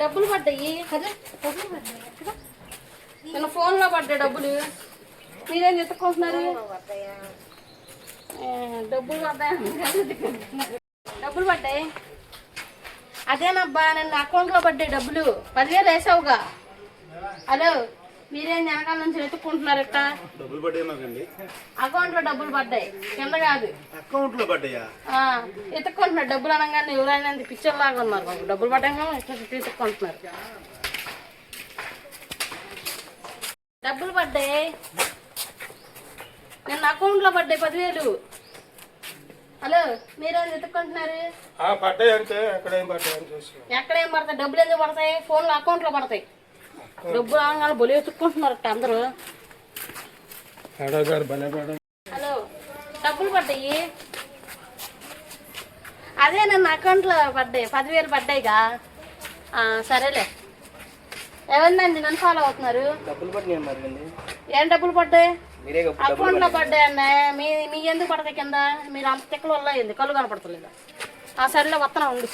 డబ్బులు పడ్డాయి. డబ్బులు పడ్డాయి. ఎక్కడ? నిన్న ఫోన్లో పడ్డాయి డబ్బులు. మీరేం ఎత్తుకుంటున్నారు డబ్బులు పడ్డాయి? డబ్బులు పడ్డాయి. అదేనబ్బా నిన్న అకౌంట్లో పడ్డాయి డబ్బులు. పదివేలు వేసావుగా. హలో? మీరేం వెనకాల నుంచి వెతుక్కుంటున్నారు ఇట్ట డబ్బులు పడ్డాయి మాకండి? అకౌంట్లో డబ్బులు పడ్డాయి. కింద కాదు. అకౌంట్లో పడ్డాయా? ఆ, ఎత్తుక్కుంటున్నారు డబ్బులు అనగానే ఎవరైనా అంత పిచ్చర్లాగా ఉన్నారు బాబు. డబ్బులు పడ్డాక ఇట్లా ఎత్తుక్కుంటున్నారు డబ్బులు పడ్డాయి. నిన్న అకౌంట్లో పడ్డాయి పదివేలు. హలో మీరేం ఎత్తుక్కుంటున్నారు ఆ పడ్డాయి ఎక్కడ పడ్డాయి ఎక్కడ ఏం పడతాయి? డబ్బులు ఎందుకు పడతాయి? ఫోన్లో అకౌంట్లో పడతాయి. డబ్బులు అనగానే బొలి ఎత్తుక్కుంటున్నారు అట్ట అందరూ హలో డబ్బులు పడ్డాయి? అదే నన్ను అకౌంట్లో పడ్డాయి పదివేలు పడ్డాయిగా. ఆ, సరేలే. ఎవరినండి నన్ను ఫాలో అవుతున్నారు? ఏం డబ్బులు పడ్డాయి? అకౌంట్లో పడ్డాయి. అన్న. మీ మీ ఎందుకు పడతాయి కింద? మీరు అంత తిక్కల వల్ల కళ్ళు కనపడతలేదు? ఆ సరేలే వస్తున్నా ఉండు.